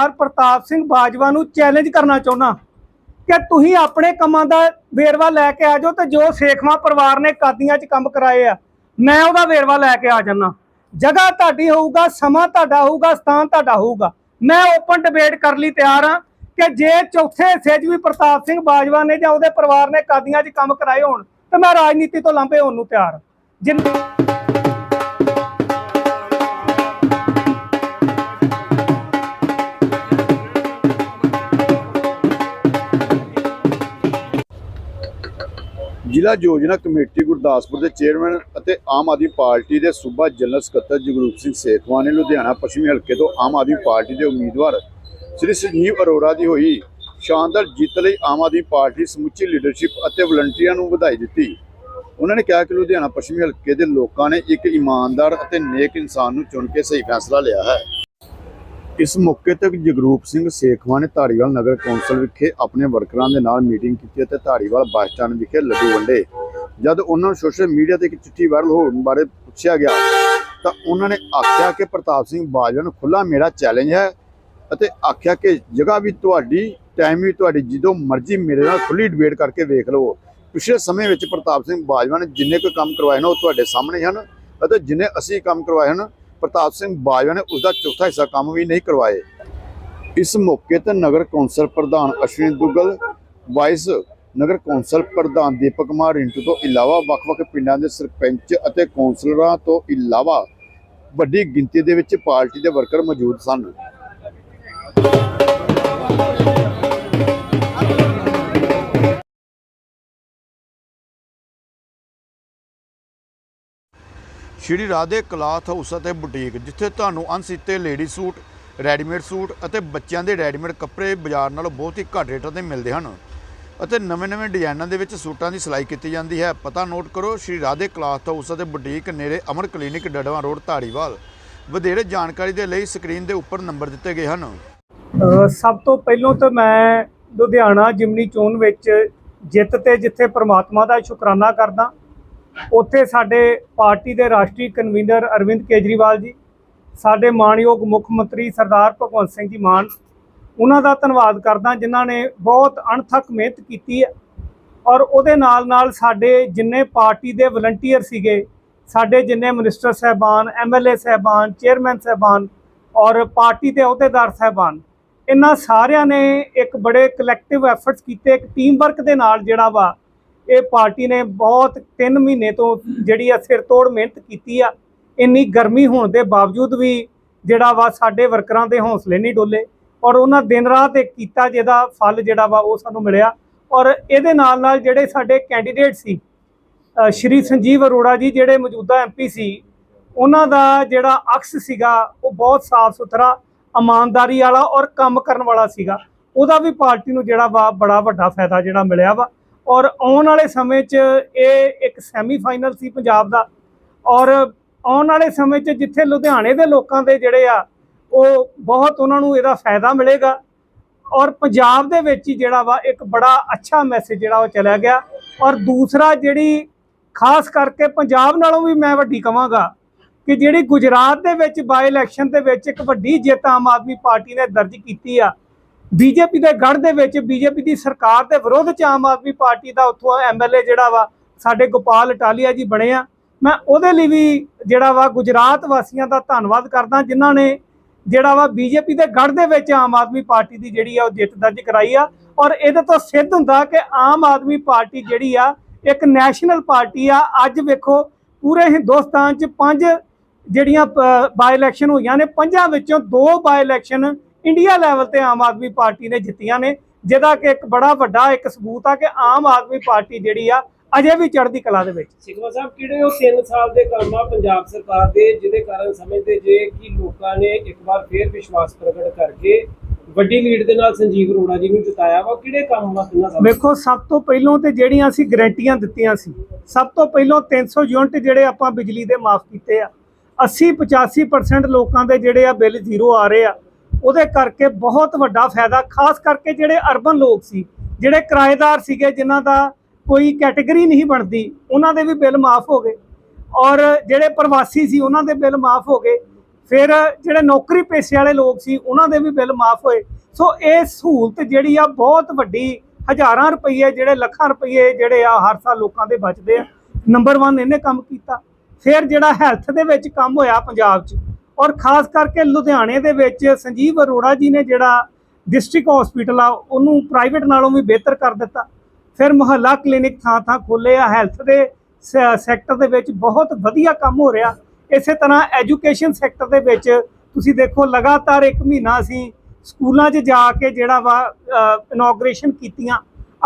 ਸਰਦਾਰ ਪ੍ਰਤਾਪ ਸਿੰਘ ਬਾਜਵਾ ਨੂੰ ਚੈਲੰਜ ਕਰਨਾ ਚਾਹੁੰਦਾ ਕਿ ਤੁਸੀਂ ਆਪਣੇ ਕੰਮਾਂ ਦਾ ਵੇਰਵਾ ਲੈ ਕੇ ਆ ਜਾਓ ਤੇ ਜੋ ਸੇਖਵਾ ਪਰਿਵਾਰ ਨੇ ਕਾਦੀਆਂ 'ਚ ਕੰਮ ਕਰਾਏ ਆ, ਮੈਂ ਉਹਦਾ ਵੇਰਵਾ ਲੈ ਕੇ ਆ ਜਾਣਾ ਜਗ੍ਹਾ ਤੁਹਾਡੀ ਹੋਊਗਾ, ਸਮਾਂ ਤੁਹਾਡਾ ਹੋਊਗਾ, ਸਥਾਨ ਤੁਹਾਡਾ ਹੋਊਗਾ ਮੈਂ ਓਪਨ ਡਿਬੇਟ ਕਰ ਲਈ ਤਿਆਰ ਹਾਂ ਕਿ ਜੇ ਚੌਥੇ ਹਿੱਸੇ 'ਚ ਵੀ ਪ੍ਰਤਾਪ ਸਿੰਘ ਬਾਜਵਾ ਨੇ ਜਾਂ ਉਹਦੇ ਪਰਿਵਾਰ ਨੇ ਕਾਦੀਆਂ 'ਚ ਕੰਮ ਕਰਾਏ ਹੋਣ, ਤੇ ਮੈਂ ਰਾਜਨੀਤੀ ਤੋਂ ਲਾਂਭੇ ਹੋਣ ਨੂੰ ਤਿਆਰ ਹਾਂ। ਜ਼ਿਲ੍ਹਾ ਯੋਜਨਾ ਕਮੇਟੀ ਗੁਰਦਾਸਪੁਰ ਦੇ ਚੇਅਰਮੈਨ ਅਤੇ ਆਮ ਆਦਮੀ ਪਾਰਟੀ ਦੇ ਸੂਬਾ ਜਨਰਲ ਸਕੱਤਰ ਜਗਰੂਪ ਸਿੰਘ ਸੇਖਵਾਨ ਨੇ ਲੁਧਿਆਣਾ ਪੱਛਮੀ ਹਲਕੇ ਤੋਂ ਆਮ ਆਦਮੀ ਪਾਰਟੀ ਦੇ ਉਮੀਦਵਾਰ ਸ੍ਰੀ ਸੰਜੀਵ ਅਰੋੜਾ ਦੀ ਹੋਈ ਸ਼ਾਨਦਾਰ ਜਿੱਤ ਲਈ ਆਮ ਆਦਮੀ ਪਾਰਟੀ ਸਮੁੱਚੀ ਲੀਡਰਸ਼ਿਪ ਅਤੇ ਵਲੰਟੀਅਰਾਂ ਨੂੰ ਵਧਾਈ ਦਿੱਤੀ। ਉਹਨਾਂ ਨੇ ਕਿਹਾ ਕਿ ਲੁਧਿਆਣਾ ਪੱਛਮੀ ਹਲਕੇ ਦੇ ਲੋਕਾਂ ਨੇ ਇੱਕ ਇਮਾਨਦਾਰ ਅਤੇ ਨੇਕ ਇਨਸਾਨ ਨੂੰ ਚੁਣ ਕੇ ਸਹੀ ਫੈਸਲਾ ਲਿਆ ਹੈ। ਇਸ ਮੌਕੇ ਤੇ ਜਗਰੂਪ ਸਿੰਘ ਸੇਖਵਾਨ ਨੇ ਧਾਰੀਵਾਲ ਨਗਰ ਕੌਂਸਲ ਵਿਖੇ ਆਪਣੇ ਵਰਕਰਾਂ ਦੇ ਨਾਲ ਮੀਟਿੰਗ ਕੀਤੀ ਅਤੇ ਧਾਰੀਵਾਲ ਬੱਸ ਸਟੈਂਡ ਵਿਖੇ ਲੱਡੂ ਵੰਡੇ। ਜਦ ਉਹਨਾਂ ਨੂੰ ਸੋਸ਼ਲ ਮੀਡੀਆ ਤੇ ਇੱਕ ਚਿੱਠੀ ਵਾਇਰਲ ਹੋਣ ਬਾਰੇ ਪੁੱਛਿਆ ਗਿਆ, ਤਾਂ ਉਹਨਾਂ ਨੇ ਆਖਿਆ ਕਿ ਪ੍ਰਤਾਪ ਸਿੰਘ ਬਾਜਵਾ ਨੂੰ ਖੁੱਲਾ ਮੇਰਾ ਚੈਲੰਜ ਹੈ ਅਤੇ ਆਖਿਆ ਕਿ ਜਗ੍ਹਾ ਵੀ ਤੁਹਾਡੀ ਟਾਈਮ ਵੀ ਤੁਹਾਡੀ, ਜਦੋਂ ਮਰਜ਼ੀ ਮੇਰੇ ਨਾਲ ਖੁੱਲੀ ਡਿਬੇਟ ਕਰਕੇ ਵੇਖ ਲਵੋ। ਪਿਛਲੇ ਸਮੇਂ ਵਿੱਚ ਪ੍ਰਤਾਪ ਸਿੰਘ ਬਾਜਵਾ ਨੇ ਜਿੰਨੇ ਕੋਈ ਕੰਮ ਕਰਵਾਏ ਨੇ ਉਹ ਤੁਹਾਡੇ ਸਾਹਮਣੇ ਹਨ ਅਤੇ ਜਿੰਨੇ ਅਸੀਂ ਕੰਮ ਕਰਵਾਏ ਹਨ ਪ੍ਰਤਾਪ ਸਿੰਘ ਬਾਜਵਾ ਨੇ ਉਸ ਦਾ ਚੌਥਾ ਹਿੱਸਾ ਕੰਮ ਵੀ ਨਹੀਂ ਕਰਵਾਏ। ਇਸ ਮੌਕੇ ਤੇ ਨਗਰ ਕੌਂਸਲ ਪ੍ਰਧਾਨ ਅਸ਼ਵਿਨ ਦੁੱਗਲ, ਵਾਈਸ ਨਗਰ ਕੌਂਸਲ ਪ੍ਰਧਾਨ ਦੀਪਕ ਕੁਮਾਰ ਰਿੰਟੂ ਤੋਂ ਇਲਾਵਾ ਵੱਖ-ਵੱਖ ਪਿੰਡਾਂ ਦੇ ਸਰਪੰਚ ਅਤੇ ਕੌਂਸਲਰਾਂ ਤੋਂ ਇਲਾਵਾ ਵੱਡੀ ਗਿਣਤੀ ਦੇ ਵਿੱਚ ਪਾਰਟੀ ਦੇ ਵਰਕਰ ਮੌਜੂਦ ਸਨ। ਸ਼੍ਰੀ ਰਾਧੇ ਕਲਾਥ ਹਾਊਸ ਅਤੇ ਬੁਟੀਕ, ਜਿੱਥੇ ਤੁਹਾਨੂੰ ਅਣਸੀਤੇ ਲੇਡੀ ਸੂਟ, ਰੈਡੀਮੇਡ ਸੂਟ ਅਤੇ ਬੱਚਿਆਂ ਦੇ ਰੈਡੀਮੇਡ ਕੱਪੜੇ ਬਾਜ਼ਾਰ ਨਾਲੋਂ ਬਹੁਤ ਹੀ ਘੱਟ ਰੇਟਾਂ ਤੇ ਮਿਲਦੇ ਹਨ ਅਤੇ ਨਵੇਂ-ਨਵੇਂ ਡਿਜ਼ਾਈਨਾਂ ਦੇ ਵਿੱਚ ਸੂਟਾਂ ਦੀ ਸਿਲਾਈ ਕੀਤੀ ਜਾਂਦੀ ਹੈ। ਪਤਾ ਨੋਟ ਕਰੋ, ਸ਼੍ਰੀ ਰਾਧੇ ਕਲਾਥ ਹਾਊਸ ਅਤੇ ਬੁਟੀਕ ਨੇੜੇ ਅਮਰ ਕਲੀਨਿਕ ਡੜਵਾ ਰੋਡ ਧਾਰੀਵਾਲ। ਵਧੇਰੇ ਜਾਣਕਾਰੀ ਦੇ ਲਈ ਸਕਰੀਨ ਦੇ ਉੱਪਰ ਨੰਬਰ ਦਿੱਤੇ ਗਏ ਹਨ। ਸਭ ਤੋਂ ਪਹਿਲਾਂ ਤਾਂ ਮੈਂ ਲੁਧਿਆਣਾ ਜਿਮਨੀ ਚੋਣ ਵਿੱਚ ਜਿੱਤ ਤੇ ਜਿੱਥੇ ਪ੍ਰਮਾਤਮਾ ਦਾ ਸ਼ੁਕਰਾਨਾ ਕਰਦਾ। ਉੱਥੇ ਸਾਡੇ ਪਾਰਟੀ ਦੇ ਰਾਸ਼ਟਰੀ ਕਨਵੀਨਰ ਅਰਵਿੰਦ ਕੇਜਰੀਵਾਲ ਜੀ, ਸਾਡੇ ਮਾਣਯੋਗ ਮੁੱਖ ਮੰਤਰੀ ਸਰਦਾਰ ਭਗਵੰਤ ਸਿੰਘ ਜੀ ਮਾਨ, ਉਹਨਾਂ ਦਾ ਧੰਨਵਾਦ ਕਰਦਾ ਜਿਨ੍ਹਾਂ ਨੇ ਬਹੁਤ ਅਣਥੱਕ ਮਿਹਨਤ ਕੀਤੀ ਹੈ ਔਰ ਉਹਦੇ ਨਾਲ ਨਾਲ ਸਾਡੇ ਜਿੰਨੇ ਪਾਰਟੀ ਦੇ ਵਲੰਟੀਅਰ ਸੀਗੇ, ਸਾਡੇ ਜਿੰਨੇ ਮਿਨਿਸਟਰ ਸਹਿਬਾਨ ਐਮਐਲਏ ਸਹਿਬਾਨ, ਚੇਅਰਮੈਨ ਸਹਿਬਾਨ ਔਰ ਪਾਰਟੀ ਦੇ ਅਹੁਦੇਦਾਰ ਸਹਿਬਾਨ, ਇਹਨਾਂ ਸਾਰਿਆਂ ਨੇ ਇੱਕ ਬੜੇ ਕਲੈਕਟਿਵ ਐਫਰਟਸ ਕੀਤੇ, ਇੱਕ ਟੀਮ ਵਰਕ ਦੇ ਨਾਲ ਜਿਹੜਾ ਵਾ ਇਹ ਪਾਰਟੀ ਨੇ ਬਹੁਤ 3 ਮਹੀਨੇ ਤੋਂ ਜਿਹੜੀ ਆ ਸਿਰ ਤੋੜ ਮਿਹਨਤ ਕੀਤੀ ਆ, ਇੰਨੀ ਗਰਮੀ ਹੋਣ ਦੇ ਬਾਵਜੂਦ ਵੀ ਜਿਹੜਾ ਵਾ ਸਾਡੇ ਵਰਕਰਾਂ ਦੇ ਹੌਸਲੇ ਨਹੀਂ ਡੋਲੇ ਔਰ ਉਹਨਾਂ ਦਿਨ ਰਾਤ ਇੱਕ ਕੀਤਾ ਜਿਹਦਾ ਫਲ ਜਿਹੜਾ ਵਾ ਉਹ ਸਾਨੂੰ ਮਿਲਿਆ ਔਰ ਇਹਦੇ ਨਾਲ ਨਾਲ ਜਿਹੜੇ ਸਾਡੇ ਕੈਂਡੀਡੇਟ ਸੀ ਸ਼੍ਰੀ ਸੰਜੀਵ ਅਰੋੜਾ ਜੀ ਜਿਹੜੇ ਮੌਜੂਦਾ ਐਮਪੀ ਸੀ, ਉਹਨਾਂ ਦਾ ਜਿਹੜਾ ਅਕਸ ਸੀਗਾ ਉਹ ਬਹੁਤ ਸਾਫ਼ ਸੁਥਰਾ, ਇਮਾਨਦਾਰੀ ਵਾਲਾ ਔਰ ਕੰਮ ਕਰਨ ਵਾਲਾ ਸੀਗਾ, ਉਹਦਾ ਵੀ ਪਾਰਟੀ ਨੂੰ ਜਿਹੜਾ ਵਾ ਬੜਾ ਵੱਡਾ ਫਾਇਦਾ ਜਿਹੜਾ ਮਿਲਿਆ ਵਾ। ਔਰ ਆਉਣ ਵਾਲੇ ਸਮੇਂ 'ਚ ਇਹ ਇੱਕ ਸੈਮੀਫਾਈਨਲ ਸੀ ਪੰਜਾਬ ਦਾ। ਔਰ ਆਉਣ ਵਾਲੇ ਸਮੇਂ 'ਚ ਜਿੱਥੇ ਲੁਧਿਆਣੇ ਦੇ ਲੋਕਾਂ ਦੇ ਜਿਹੜੇ ਆ, ਉਹ ਬਹੁਤ ਉਹਨਾਂ ਨੂੰ ਇਹਦਾ ਫਾਇਦਾ ਮਿਲੇਗਾ। ਔਰ ਪੰਜਾਬ ਦੇ ਵਿੱਚ ਹੀ ਜਿਹੜਾ ਵਾ, ਇੱਕ ਬੜਾ ਅੱਛਾ ਮੈਸੇਜ ਜਿਹੜਾ ਉਹ ਚਲਾ ਗਿਆ। ਔਰ ਦੂਸਰਾ ਜਿਹੜੀ ਖਾਸ ਕਰਕੇ ਪੰਜਾਬ ਨਾਲੋਂ ਵੀ ਮੈਂ ਵੱਡੀ ਕਵਾਂਗਾ ਕਿ ਜਿਹੜੀ ਗੁਜਰਾਤ ਦੇ ਵਿੱਚ ਬਾਈ ਇਲੈਕਸ਼ਨ ਦੇ ਵਿੱਚ ਇੱਕ ਵੱਡੀ ਜਿੱਤ ਆਮ ਆਦਮੀ ਪਾਰਟੀ ਨੇ ਦਰਜ ਕੀਤੀ ਆ ਬੀਜੇਪੀ ਦੇ ਗੜ ਦੇ ਵਿੱਚ ਬੀਜੇਪੀ ਦੀ ਸਰਕਾਰ ਦੇ ਵਿਰੋਧ ਚ ਆਮ ਆਦਮੀ ਪਾਰਟੀ ਦਾ ਉੱਥੋਂ ਐਮਐਲਏ ਜਿਹੜਾ ਵਾ, ਸਾਡੇ ਗੋਪਾਲ ਇਟਾਲੀਆ ਜੀ ਬਣੇ ਆ। ਮੈਂ ਉਹਦੇ ਲਈ ਵੀ ਜਿਹੜਾ ਵਾ ਗੁਜਰਾਤ ਵਾਸੀਆਂ ਦਾ ਧੰਨਵਾਦ ਕਰਦਾ, ਜਿਨ੍ਹਾਂ ਨੇ ਜਿਹੜਾ ਵਾ ਬੀਜੇਪੀ ਦੇ ਗੜ ਦੇ ਵਿੱਚ ਆਮ ਆਦਮੀ ਪਾਰਟੀ ਦੀ ਜਿਹੜੀ ਆ ਉਹ ਜਿੱਤ ਦਰਜ ਕਰਾਈ ਆ। ਔਰ ਇਹਦੇ ਤੋਂ ਸਿੱਧ ਹੁੰਦਾ ਕਿ ਆਮ ਆਦਮੀ ਪਾਰਟੀ ਜਿਹੜੀ ਆ, ਇੱਕ ਨੈਸ਼ਨਲ ਪਾਰਟੀ ਆ। ਅੱਜ ਵੇਖੋ, ਪੂਰੇ ਹਿੰਦੁਸਤਾਨ 'ਚ ਪੰਜ ਜਿਹੜੀਆਂ ਬਾਈ ਇਲੈਕਸ਼ਨ ਹੋਈਆਂ ਨੇ, ਪੰਜਾਂ ਵਿੱਚੋਂ ਦੋ ਬਾਈ ਇਲੈਕਸ਼ਨ ਇੰਡੀਆ ਲੈਵਲ ਤੇ ਆਮ ਆਦਮੀ ਪਾਰਟੀ ਨੇ ਜਿੱਤੀਆਂ ਨੇ ਜਿਹਦਾ ਕਿ ਇੱਕ ਬੜਾ ਵੱਡਾ ਇੱਕ ਸਬੂਤ ਆ ਕਿ ਆਮ ਆਦਮੀ ਪਾਰਟੀ ਜਿਹੜੀ ਆ ਅਜੇ ਵੀ ਚੜ੍ਹਦੀ ਕਲਾ ਦੇ ਵਿੱਚ। ਸਿਕਵਾ ਸਾਹਿਬ ਕਿਹੜੇ ਉਹ 3 ਸਾਲ ਦੇ ਕੰਮ ਆ ਪੰਜਾਬ ਸਰਕਾਰ ਦੇ ਜਿਹਦੇ ਕਾਰਨ ਸਮਝਦੇ ਜੇ ਕਿ ਲੋਕਾਂ ਨੇ ਇੱਕ ਵਾਰ ਫੇਰ ਵਿਸ਼ਵਾਸ ਪ੍ਰਗਟ ਕਰਕੇ ਵੱਡੀ ਲੀਡ ਦੇ ਨਾਲ ਸੰਜੀਵ ਅਰੋੜਾ ਜੀ ਨੂੰ ਜਿਤਾਇਆ ਵਾ? ਕਿਹੜੇ ਕੰਮ ਵਾ ਕਿੰਨਾ ਸਮਾਂ ਵੇਖੋ ਸਭ ਤੋਂ ਪਹਿਲਾਂ ਤੇ ਜਿਹੜੀਆਂ ਅਸੀਂ ਗਰੰਟੀਆਂ ਦਿੱਤੀਆਂ ਸੀ ਸਭ ਤੋਂ ਪਹਿਲਾਂ 300 ਯੂਨਿਟ ਜਿਹੜੇ ਆਪਾਂ ਬਿਜਲੀ ਦੇ ਮਾਫ ਕੀਤੇ ਆ 80 85% ਲੋਕਾਂ ਦੇ ਜਿਹੜੇ ਆ ਬਿੱਲ ਜ਼ੀਰੋ ਆ ਰਹੇ ਆ। ਉਹਦੇ ਕਰਕੇ ਬਹੁਤ ਵੱਡਾ ਫਾਇਦਾ, ਖਾਸ ਕਰਕੇ ਜਿਹੜੇ ਅਰਬਨ ਲੋਕ ਸੀ, ਜਿਹੜੇ ਕਿਰਾਏਦਾਰ ਸੀਗੇ, ਜਿਨ੍ਹਾਂ ਦਾ ਕੋਈ ਕੈਟਾਗਰੀ ਨਹੀਂ ਬਣਦੀ, ਉਹਨਾਂ ਦੇ ਵੀ ਬਿੱਲ ਮਾਫ ਹੋ ਗਏ। ਔਰ ਜਿਹੜੇ ਪ੍ਰਵਾਸੀ ਸੀ, ਉਹਨਾਂ ਦੇ ਬਿੱਲ ਮਾਫ ਹੋ ਗਏ। ਫਿਰ ਜਿਹੜੇ ਨੌਕਰੀ ਪੇਸ਼ੇ ਵਾਲੇ ਲੋਕ ਸੀ, ਉਹਨਾਂ ਦੇ ਵੀ ਬਿੱਲ ਮਾਫ ਹੋਏ। ਸੋ ਇਹ ਸਹੂਲਤ ਜਿਹੜੀ ਆ, ਬਹੁਤ ਵੱਡੀ ਹਜ਼ਾਰਾਂ ਰੁਪਏ ਜਿਹੜੇ ਲੱਖਾਂ ਰੁਪਏ ਜਿਹੜੇ ਆ, ਹਰ ਸਾਲ ਲੋਕਾਂ ਦੇ ਬਚਦੇ ਆ। ਨੰਬਰ 1 ਇਹਨੇ ਕੰਮ ਕੀਤਾ। ਫਿਰ ਜਿਹੜਾ ਹੈਲਥ ਦੇ ਵਿੱਚ ਕੰਮ ਹੋਇਆ ਪੰਜਾਬ 'ਚ ਔਰ ਖਾਸ ਕਰਕੇ ਲੁਧਿਆਣੇ ਦੇ ਵਿੱਚ ਸੰਜੀਵ ਅਰੋੜਾ ਜੀ ਨੇ ਜਿਹੜਾ ਡਿਸਟ੍ਰਿਕਟ ਹਸਪੀਟਲ ਆ, ਉਹਨੂੰ ਪ੍ਰਾਈਵੇਟ ਨਾਲੋਂ ਵੀ ਬਿਹਤਰ ਕਰ ਦਿੱਤਾ। ਫਿਰ ਮੁਹੱਲਾ ਕਲੀਨਿਕ ਥਾਂ ਥਾਂ ਖੋਲੇ ਆ, ਹੈਲਥ ਦੇ ਸੈਕਟਰ ਦੇ ਵਿੱਚ ਬਹੁਤ ਵਧੀਆ ਕੰਮ ਹੋ ਰਿਹਾ। ਇਸੇ ਤਰ੍ਹਾਂ ਐਜੂਕੇਸ਼ਨ ਸੈਕਟਰ ਦੇ ਵਿੱਚ ਤੁਸੀਂ ਦੇਖੋ, ਲਗਾਤਾਰ ਇੱਕ ਮਹੀਨਾ ਅਸੀਂ ਸਕੂਲਾਂ 'ਚ ਜਾ ਕੇ ਜਿਹੜਾ ਵਾ ਇਨੋਗ੍ਰੇਸ਼ਨ ਕੀਤੀਆਂ।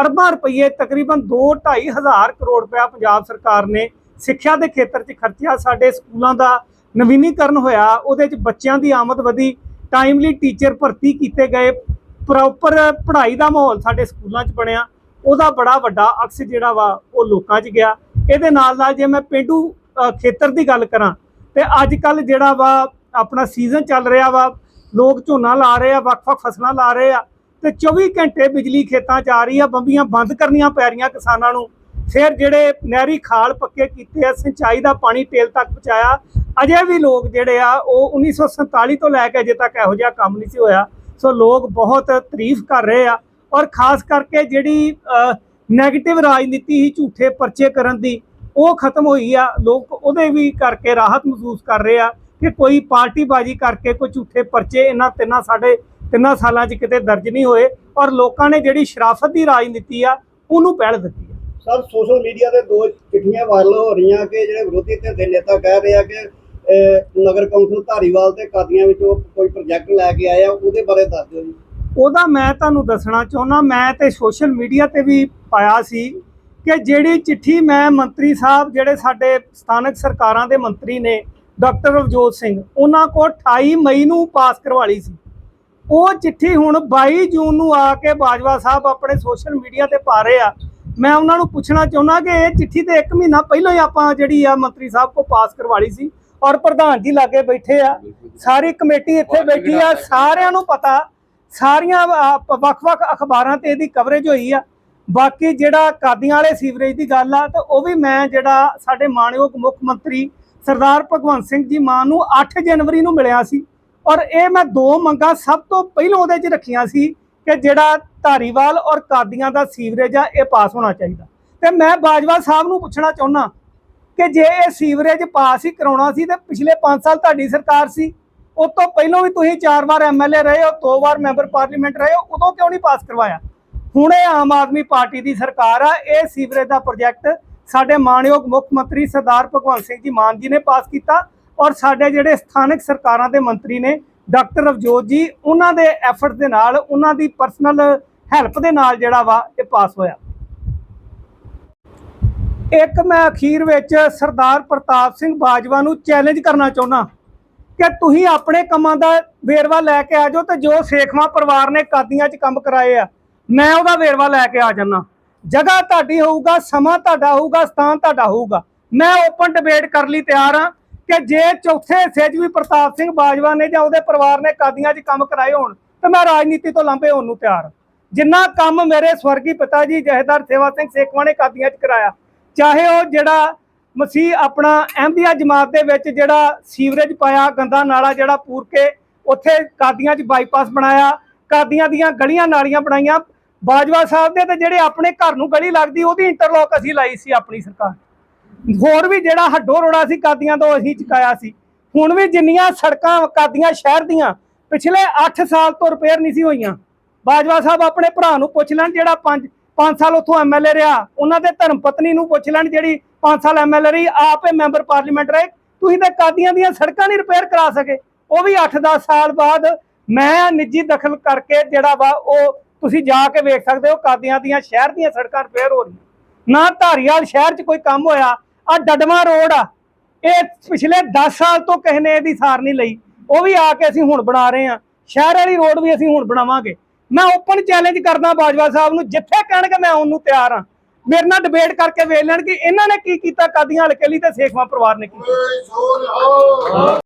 ਅਰਬਾਂ ਰੁਪਏ ਤਕਰੀਬਨ 2.5 ਹਜ਼ਾਰ ਕਰੋੜ ਰੁਪਇਆ ਪੰਜਾਬ ਸਰਕਾਰ ਨੇ ਸਿੱਖਿਆ ਦੇ ਖੇਤਰ 'ਚ ਖਰਚਿਆ। ਸਾਡੇ ਸਕੂਲਾਂ ਦਾ ਨਵੀਨੀਕਰਨ ਹੋਇਆ, ਉਹਦੇ 'ਚ ਬੱਚਿਆਂ ਦੀ ਆਮਦ ਵਧੀ ਟਾਈਮਲੀ ਟੀਚਰ ਭਰਤੀ ਕੀਤੇ ਗਏ ਪ੍ਰੋਪਰ ਪੜ੍ਹਾਈ ਦਾ ਮਾਹੌਲ ਸਾਡੇ ਸਕੂਲਾਂ 'ਚ ਬਣਿਆ, ਉਹਦਾ ਬੜਾ ਵੱਡਾ ਅਕਸ ਜਿਹੜਾ ਵਾ, ਉਹ ਲੋਕਾਂ 'ਚ ਗਿਆ। ਇਹਦੇ ਨਾਲ ਨਾਲ ਜੇ ਮੈਂ ਪਿੰਡੂ ਖੇਤਰ ਦੀ ਗੱਲ ਕਰਾਂ, ਤੇ ਅੱਜ ਕੱਲ ਜਿਹੜਾ ਵਾ, ਆਪਣਾ ਸੀਜ਼ਨ ਚੱਲ ਰਿਹਾ ਵਾ, ਲੋਕ ਝੋਨਾ ਲਾ ਰਹੇ ਆ, ਵੱਖ-ਵੱਖ ਫਸਲਾਂ ਲਾ ਰਹੇ ਆ, ਤੇ 24 ਘੰਟੇ ਬਿਜਲੀ ਖੇਤਾਂ 'ਚ ਆ ਰਹੀ ਆ, ਬੰਬੀਆਂ ਬੰਦ ਕਰਨੀਆਂ ਪੈ ਰਹੀਆਂ ਕਿਸਾਨਾਂ ਨੂੰ। ਫਿਰ ਜਿਹੜੇ ਨਹਿਰੀ ਖਾਲ ਪੱਕੇ ਕੀਤੇ ਆ, ਸਿੰਚਾਈ ਦਾ ਪਾਣੀ ਟੇਲ ਤੱਕ ਪਹੁੰਚਾਇਆ ਅਜੇ ਵੀ ਲੋਕ ਜਿਹੜੇ ਆ, ਉਹ 1947 ਤੋਂ ਲੈ ਕੇ ਅਜੇ ਤੱਕ ਇਹੋ ਜਿਹਾ ਕੰਮ ਨਹੀਂ ਸੀ ਹੋਇਆ। ਸੋ ਲੋਕ ਬਹੁਤ ਤਾਰੀਫ ਕਰ ਰਹੇ ਆ ਔਰ ਖਾਸ ਕਰਕੇ ਜਿਹੜੀ ਨੈਗੇਟਿਵ ਰਾਜਨੀਤੀ ਸੀ, ਝੂਠੇ ਪਰਚੇ ਕਰਨ ਦੀ, ਉਹ ਖਤਮ ਹੋਈ ਆ। ਲੋਕ ਉਹਦੇ ਵੀ ਕਰਕੇ ਰਾਹਤ ਮਹਿਸੂਸ ਕਰ ਰਹੇ ਆ ਕਿ ਕੋਈ ਪਾਰਟੀਬਾਜ਼ੀ ਕਰਕੇ ਕੋਈ ਝੂਠੇ ਪਰਚੇ ਇਹਨਾਂ ਤਿੰਨਾਂ ਸਾਡੇ ਤਿੰਨਾਂ ਸਾਲਾਂ 'ਚ ਕਿਤੇ ਦਰਜ ਨਹੀਂ ਹੋਏ ਔਰ ਲੋਕਾਂ ਨੇ ਜਿਹੜੀ ਸ਼ਰਾਫਤ ਦੀ ਰਾਜਨੀਤੀ ਆ, ਉਹਨੂੰ ਪਹਿਲ ਦਿੱਤੀ ਆ। ਸਰ ਸੋਸ਼ਲ ਮੀਡੀਆ ਤੇ ਦੋ ਚਿੱਠੀਆਂ ਵਾਇਰਲ ਹੋ ਰਹੀਆਂ ਕਿ ਜਿਹੜੇ ਵਿਰੋਧੀ ਧਿਰ ਦੇ ਨੇਤਾ ਕਹਿ ਰਹੇ ਆ ਕਿ ਨਗਰ ਕੌਂਸਲ ਧਾਰੀਵਾਲ ਤੇ ਕਾਦੀਆਂ ਵਿੱਚੋਂ ਕੋਈ ਪ੍ਰੋਜੈਕਟ ਲੈ ਕੇ ਆਏ ਉਹਦੇ ਬਾਰੇ ਦੱਸ ਦਿਓ ਜੀ। ਉਹਦਾ ਮੈਂ ਤੁਹਾਨੂੰ ਦੱਸਣਾ ਚਾਹੁੰਦਾ, ਮੈਂ ਤੇ ਸੋਸ਼ਲ ਮੀਡੀਆ ਤੇ ਵੀ ਪਾਇਆ ਸੀ ਕਿ ਜਿਹੜੀ ਚਿੱਠੀ ਮੈਂ ਮੰਤਰੀ ਸਾਹਿਬ, ਜਿਹੜੇ ਸਾਡੇ ਸਥਾਨਕ ਸਰਕਾਰਾਂ ਦੇ ਮੰਤਰੀ ਨੇ, ਡਾਕਟਰ ਰਵਜੋਤ ਸਿੰਘ, ਉਹਨਾਂ ਕੋਲ 28 ਮਈ ਨੂੰ ਪਾਸ ਕਰਵਾ ਲਈ ਸੀ। ਉਹ ਚਿੱਠੀ ਹੁਣ 22 ਜੂਨ ਨੂੰ ਆ ਕੇ ਬਾਜਵਾ ਸਾਹਿਬ ਆਪਣੇ ਸੋਸ਼ਲ ਮੀਡੀਆ ਤੇ ਪਾ ਰਹੇ ਆ। ਮੈਂ ਉਹਨਾਂ ਨੂੰ ਪੁੱਛਣਾ ਚਾਹੁੰਦਾ ਕਿ ਇਹ ਚਿੱਠੀ ਤੇ 1 ਮਹੀਨਾ ਪਹਿਲਾਂ ਹੀ ਆਪਾਂ ਜਿਹੜੀ ਆ ਮੰਤਰੀ ਸਾਹਿਬ ਕੋ ਪਾਸ ਕਰਵਾ ਲਈ ਸੀ। ਔਰ ਪ੍ਰਧਾਨ ਜੀ ਲਾਗੇ ਬੈਠੇ ਆ। ਸਾਰੀ ਕਮੇਟੀ ਇੱਥੇ ਬੈਠੀ ਆ। ਸਾਰਿਆਂ ਨੂੰ ਪਤਾ ਸਾਰੀਆਂ ਵੱਖ-ਵੱਖ ਅਖਬਾਰਾਂ ਤੇ ਇਹਦੀ ਕਵਰੇਜ ਹੋਈ ਆ। ਬਾਕੀ ਜਿਹੜਾ ਕਾਦੀਆਂ ਵਾਲੇ ਸੀਵਰੇਜ ਦੀ ਗੱਲ ਆ ਤਾਂ ਉਹ ਵੀ ਮੈਂ ਜਿਹੜਾ ਸਾਡੇ ਮਾਨਯੋਗ ਮੁੱਖ ਮੰਤਰੀ ਸਰਦਾਰ ਭਗਵੰਤ ਸਿੰਘ ਜੀ ਮਾਨ ਨੂੰ 8 ਜਨਵਰੀ ਨੂੰ ਮਿਲਿਆ ਸੀ। ਔਰ ਇਹ ਮੈਂ ਦੋ ਮੰਗਾਂ ਸਭ ਤੋਂ ਪਹਿਲਾਂ ਉਹਦੇ 'ਚ ਰੱਖੀਆਂ ਸੀ ਕਿ ਜਿਹੜਾ ਧਾਰੀਵਾਲ ਔਰ ਕਾਦੀਆਂ ਦਾ ਸੀਵਰੇਜ ਆ ਇਹ ਪਾਸ ਹੋਣਾ ਚਾਹੀਦਾ। ਤੇ ਮੈਂ ਬਾਜਵਾ ਸਾਹਿਬ ਨੂੰ ਪੁੱਛਣਾ ਚਾਹੁੰਦਾ ਕਿ ਜੇ ਇਹ ਸੀਵਰੇਜ ਪਾਸ ਹੀ ਕਰਾਉਣਾ ਸੀ ਤੇ ਪਿਛਲੇ 5 ਸਾਲ ਤੁਹਾਡੀ ਸਰਕਾਰ ਸੀ, ਉਸ ਤੋਂ ਪਹਿਲਾਂ ਵੀ ਤੁਸੀਂ ਚਾਰ ਵਾਰ ਐਮਐਲਏ ਰਹੇ ਹੋ, ਦੋ ਵਾਰ ਮੈਂਬਰ ਪਾਰਲੀਮੈਂਟ ਰਹੇ ਹੋ, ਉਦੋਂ ਕਿਉਂ ਨਹੀਂ ਪਾਸ ਕਰਵਾਇਆ? ਹੁਣ ਇਹ ਆਮ ਆਦਮੀ ਪਾਰਟੀ ਦੀ ਸਰਕਾਰ ਆ, ਇਹ ਸੀਵਰੇਜ ਦਾ ਪ੍ਰੋਜੈਕਟ ਸਾਡੇ ਮਾਨਯੋਗ ਮੁੱਖ ਮੰਤਰੀ ਸਰਦਾਰ ਭਗਵੰਤ ਸਿੰਘ ਜੀ ਮਾਨ ਜੀ ਨੇ ਪਾਸ ਕੀਤਾ ਔਰ ਸਾਡੇ ਜਿਹੜੇ ਸਥਾਨਕ ਸਰਕਾਰਾਂ ਦੇ ਮੰਤਰੀ ਨੇ, ਡਾਕਟਰ ਰਵਜੋਤ ਜੀ, ਉਹਨਾਂ ਦੇ ਐਫਰਟ ਦੇ ਨਾਲ, ਉਹਨਾਂ ਦੀ ਪਰਸਨਲ ਹੈਲਪ ਦੇ ਨਾਲ ਜਿਹੜਾ ਵਾ ਇਹ ਪਾਸ ਹੋਇਆ। ਇੱਕ ਮੈਂ ਅਖੀਰ ਵਿੱਚ ਸਰਦਾਰ ਪ੍ਰਤਾਪ ਸਿੰਘ ਬਾਜਵਾ ਨੂੰ ਚੈਲੰਜ ਕਰਨਾ ਚਾਹੁੰਦਾ ਕਿ ਤੁਸੀਂ ਆਪਣੇ ਕੰਮਾਂ ਦਾ ਵੇਰਵਾ ਲੈ ਕੇ ਆ ਜਾਓ ਤੇ ਜੋ ਸੇਖਵਾ ਪਰਿਵਾਰ ਨੇ ਕਾਦੀਆਂ 'ਚ ਕੰਮ ਕਰਾਏ ਆ, ਮੈਂ ਉਹਦਾ ਵੇਰਵਾ ਲੈ ਕੇ ਆ ਜਾਣਾ ਜਗ੍ਹਾ ਤੁਹਾਡੀ ਹੋਊਗਾ, ਸਮਾਂ ਤੁਹਾਡਾ ਹੋਊਗਾ, ਸਥਾਨ ਤੁਹਾਡਾ ਹੋਊਗਾ। ਮੈਂ ਓਪਨ ਡਿਬੇਟ ਕਰ ਲਈ ਤਿਆਰ ਹਾਂ ਕਿ ਜੇ ਚੌਥੇ ਹਿੱਸੇ 'ਚ ਵੀ ਪ੍ਰਤਾਪ ਸਿੰਘ ਬਾਜਵਾ ਨੇ ਜਾਂ ਉਹਦੇ ਪਰਿਵਾਰ ਨੇ ਕਾਦੀਆਂ 'ਚ ਕੰਮ ਕਰਾਏ ਹੋਣ, ਤੇ ਮੈਂ ਰਾਜਨੀਤੀ ਤੋਂ ਲਾਂਭੇ ਹੋਣ ਨੂੰ ਤਿਆਰ ਹਾਂ। ਜਿੰਨਾ ਕੰਮ ਮੇਰੇ ਸਵਰਗੀ ਪਿਤਾ ਜੀ ਜਹੇਦਾਰ ਸੇਵਾ ਸਿੰਘ ਸੇਖਵਾ ਨੇ ਕਾਦੀਆਂ 'ਚ ਕਰਾਇਆ ਚਾਹੇ ਉਹ ਜਿਹੜਾ ਮਸੀਹ ਆਪਣਾ ਅਹਿਮਦੀਆ ਜਮਾਤ ਦੇ ਵਿੱਚ ਜਿਹੜਾ ਸੀਵਰੇਜ ਪਾਇਆ, ਗੰਦਾ ਨਾਲਾ ਜਿਹੜਾ ਪੂਰ ਕੇ ਉੱਥੇ ਕਾਦੀਆਂ 'ਚ ਬਾਈਪਾਸ ਬਣਾਇਆ, ਕਾਦੀਆਂ ਦੀਆਂ ਗਲੀਆਂ ਨਾਲੀਆਂ ਬਣਾਈਆਂ। ਬਾਜਵਾ ਸਾਹਿਬ ਦੇ ਤੇ ਜਿਹੜੇ ਆਪਣੇ ਘਰ ਨੂੰ ਗਲੀ ਲੱਗਦੀ, ਉਹਦੀ ਇੰਟਰਲੋਕ ਅਸੀਂ ਲਾਈ ਸੀ ਆਪਣੀ ਸਰਕਾਰ। ਹੋਰ ਵੀ ਜਿਹੜਾ ਹੱਡੋ ਰੋੜਾ ਸੀ, ਕਾਦੀਆਂ ਤੋਂ ਅਸੀਂ ਚੁਕਾਇਆ ਸੀ। ਹੁਣ ਵੀ ਜਿੰਨੀਆਂ ਸੜਕਾਂ, ਕਾਦੀਆਂ ਸ਼ਹਿਰ ਦੀਆਂ ਪਿਛਲੇ 8 ਸਾਲ ਤੋਂ ਰਿਪੇਅਰ ਨਹੀਂ ਸੀ ਹੋਈਆਂ। ਬਾਜਵਾ ਸਾਹਿਬ ਆਪਣੇ ਭਰਾ ਨੂੰ ਪੁੱਛ ਲੈਣ ਜਿਹੜਾ 5 5 ਸਾਲ ਉੱਥੋਂ ਐਮਐਲਏ ਰਿਹਾ। ਉਹਨਾਂ ਦੇ ਧਰਮ ਪਤਨੀ ਨੂੰ ਪੁੱਛ ਲੈਣ ਜਿਹੜੀ 5 ਸਾਲ ਐਮਐਲਏ ਰਹੀ, ਆਪੇ ਮੈਂਬਰ ਪਾਰਲੀਮੈਂਟ ਰਹੇ। ਤੁਸੀਂ ਤਾਂ ਕਾਦੀਆਂ ਦੀਆਂ ਸੜਕਾਂ ਨਹੀਂ ਰਿਪੇਅਰ ਕਰਾ ਸਕੇ। ਉਹ ਵੀ 8-10 ਸਾਲ ਬਾਅਦ ਮੈਂ ਨਿੱਜੀ ਦਖਲ ਕਰਕੇ ਜਿਹੜਾ ਵਾ ਉਹ ਤੁਸੀਂ ਜਾ ਕੇ ਵੇਖ ਸਕਦੇ ਹੋ, ਕਾਦੀਆਂ ਦੀਆਂ, ਸ਼ਹਿਰ ਦੀਆਂ ਸੜਕਾਂ ਰਿਪੇਅਰ ਹੋ ਰਹੀਆਂ। ਨਾ ਧਾਰੀਵਾਲ ਸ਼ਹਿਰ 'ਚ ਕੋਈ ਕੰਮ ਹੋਇਆ ਆ ਡਡਮਾ ਰੋਡ ਆ। ਇਹ ਪਿਛਲੇ 10 ਸਾਲ ਤੋਂ ਕਿਸੇ ਨੇ ਇਹਦੀ ਸਾਰ ਨਹੀਂ ਲਈ। ਉਹ ਵੀ ਆ ਕੇ ਅਸੀਂ ਹੁਣ ਬਣਾ ਰਹੇ ਆ ਸ਼ਹਿਰ ਵਾਲੀ ਰੋਡ ਵੀ ਅਸੀਂ ਹੁਣ ਬਣਾਵਾਂਗੇ। ਮੈਂ ਓਪਨ ਚੈਲੰਜ ਕਰਦਾ ਬਾਜਵਾ ਸਾਹਿਬ ਨੂੰ, ਜਿੱਥੇ ਕਹਿਣਗੇ ਮੈਂ ਉਹਨੂੰ ਤਿਆਰ ਹਾਂ। ਮੇਰੇ ਨਾਲ ਡਿਬੇਟ ਕਰਕੇ ਵੇਖ ਲੈਣ ਕਿ ਇਹਨਾਂ ਨੇ ਕੀ ਕੀਤਾ, ਕਾਦੀਆਂ ਹਲਕੇ ਲਈ ਤੇ ਸੇਖਵਾ ਪਰਿਵਾਰ ਨੇ ਕੀ ਕੀਤਾ।